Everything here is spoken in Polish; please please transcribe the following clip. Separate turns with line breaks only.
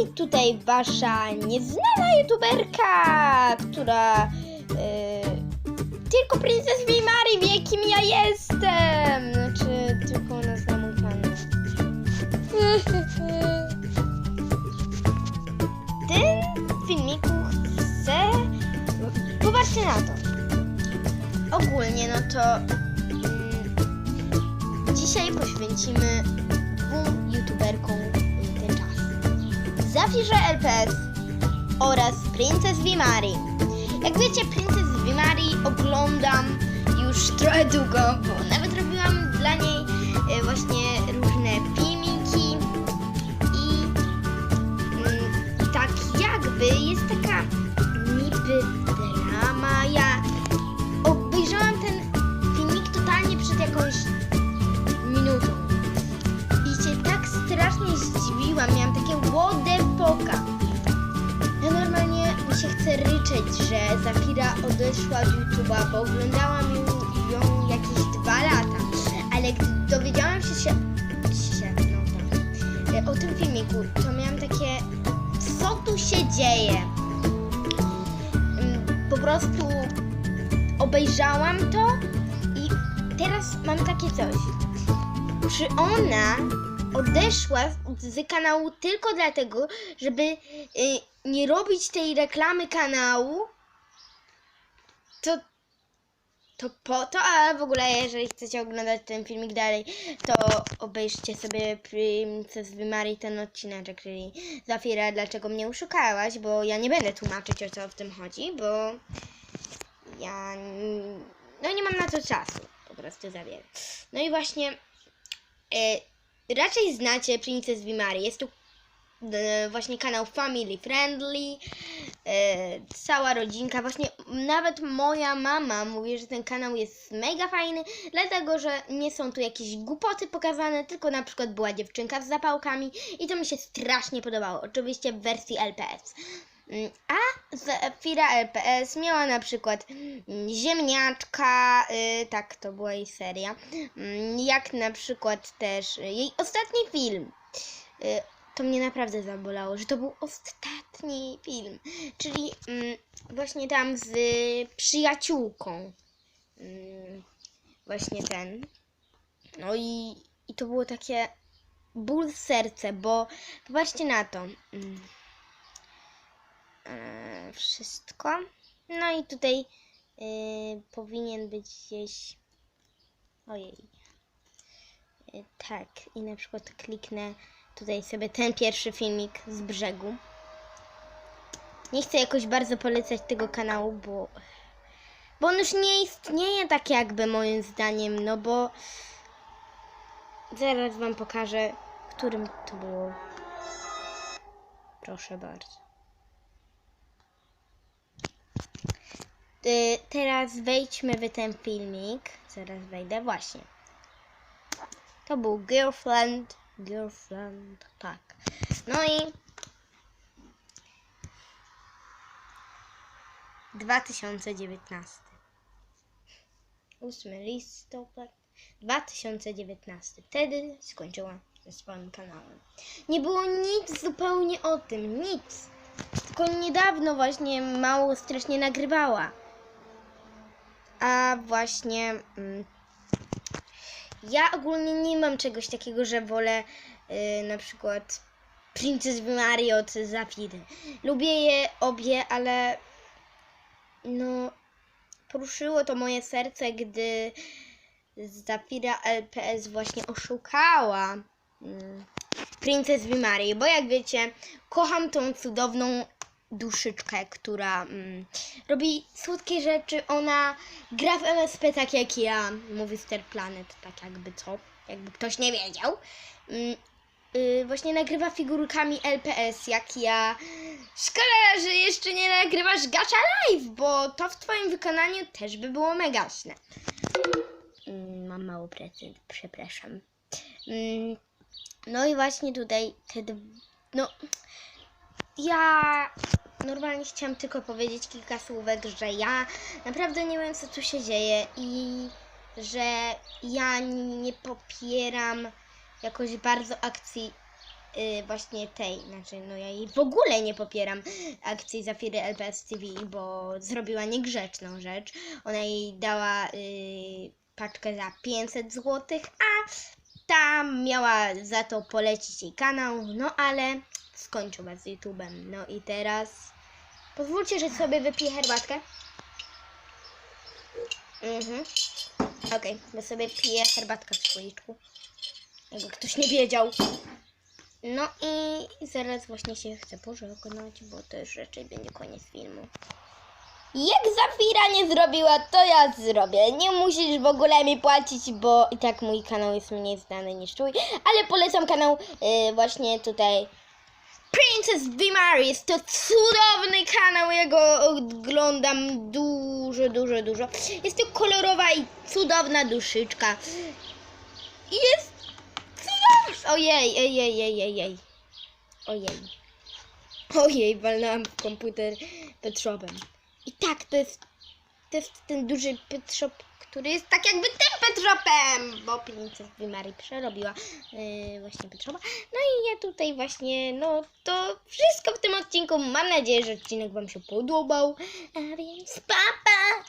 i tutaj wasza nieznana youtuberka, która e, tylko Princess Mimari wie kim ja jestem. Znaczy, tylko ona zna mój kanał. W tym filmiku chcę... Popatrzcie na to. Ogólnie, no to... Mm, dzisiaj poświęcimy. Zafirze LPS oraz Princess Vimari. Jak wiecie, Princess Vimari oglądam już trochę długo, bo nawet robiłam dla niej e, właśnie różne filmiki i mm, tak jakby jest taka że Zafira odeszła od YouTube'a, bo oglądałam ją, ją jakieś dwa lata. Ale gdy dowiedziałam się, się, się no tak, e, o tym filmiku, to miałam takie, co tu się dzieje? Mm, Po prostu obejrzałam to i teraz mam takie coś. Czy ona odeszła z kanału tylko dlatego, żeby y, nie robić tej reklamy kanału? To, to po to, a w ogóle jeżeli chcecie oglądać ten filmik dalej, to obejrzcie sobie Princess Vimari ten odcinek, czyli Zafira, dlaczego mnie uszukałaś, bo ja nie będę tłumaczyć o co w tym chodzi, bo ja no nie mam na to czasu po prostu za wiele. No i właśnie e, raczej znacie Princess Vimari. Jest e, właśnie kanał family friendly. E, cała rodzinka, właśnie nawet moja mama mówi, że ten kanał jest mega fajny, dlatego że nie są tu jakieś głupoty pokazane, tylko na przykład była dziewczynka z zapałkami i to mi się strasznie podobało. Oczywiście w wersji LPS. Mm, A Zafira LPS miała na przykład mm, ziemniaczka, y, tak to była jej seria, Mm, jak na przykład też y, jej ostatni film. Y, to mnie naprawdę zabolało, że to był ostatni film, czyli mm, właśnie tam z przyjaciółką. Mm, właśnie ten. No i, i to było takie ból serce, bo popatrzcie na to. Mm e, wszystko. No i tutaj e, powinien być gdzieś. Ojej. E, tak, i na przykład kliknę tutaj sobie ten pierwszy filmik z brzegu. Nie chcę jakoś bardzo polecać tego kanału, bo. Bo on już nie istnieje tak jakby moim zdaniem, no bo zaraz wam pokażę, którym to było. Proszę bardzo. Y, teraz wejdźmy w ten filmik. Zaraz wejdę, właśnie. To był Girlfriend. Girlfriend, tak. No i 2019. 8 listopad 2019. Wtedy skończyła ze swoim kanałem. Nie było nic zupełnie o tym, nic. Tylko niedawno właśnie mało strasznie nagrywała. A właśnie mm, ja ogólnie nie mam czegoś takiego, że wolę y, na przykład Princess Mary od Zafiry. Lubię je obie, ale no poruszyło to moje serce, gdy Zafira LPS właśnie oszukała mm, Princess Vimari, bo jak wiecie, kocham tą cudowną duszyczkę, która mm, robi słodkie rzeczy. Ona gra w MSP tak jak ja, mówi Star Planet, tak jakby co, jakby ktoś nie wiedział. Mm, y, właśnie nagrywa figurkami LPS jak ja. Szkoda, że jeszcze nie nagrywasz Gacha Live, bo to w twoim wykonaniu też by było megaśne. Mm, mam mało pracy, przepraszam. Mm, no i właśnie tutaj te no ja normalnie chciałam tylko powiedzieć kilka słówek, że ja naprawdę nie wiem co tu się dzieje i że ja nie popieram jakoś bardzo akcji y, właśnie tej, znaczy no ja jej w ogóle nie popieram akcji Zafiry LPS TV, bo zrobiła niegrzeczną rzecz. Ona jej dała y, paczkę za 500 zł, a ta miała za to polecić jej kanał, no ale skończyła z YouTube'em. No i teraz pozwólcie, że sobie wypiję herbatkę. Mhm. Okej, bo sobie piję herbatkę w słoiczku. Jakby ktoś nie wiedział. No i zaraz właśnie się chcę pożegnać, bo to już raczej będzie koniec filmu. Jak Zafira nie zrobiła, to ja zrobię. Nie musisz w ogóle mi płacić, bo i tak mój kanał jest mniej znany niż twój. Ale polecam kanał y, właśnie tutaj Princess Vimari. Jest to cudowny kanał, ja go oglądam dużo, dużo, dużo. Jest to kolorowa i cudowna duszyczka. Jest cudowna. Ojej, ojej, ojej, ojej. Ojej. Ojej, walnęłam w komputer Petrzopem. I tak, to jest, jest ten duży Petrzop, który jest tak jakby tym Petropem, bo Princess Vimari przerobiła yy, właśnie Petropa. No i ja tutaj właśnie, no to wszystko w tym odcinku. Mam nadzieję, że odcinek Wam się podobał. A więc papa!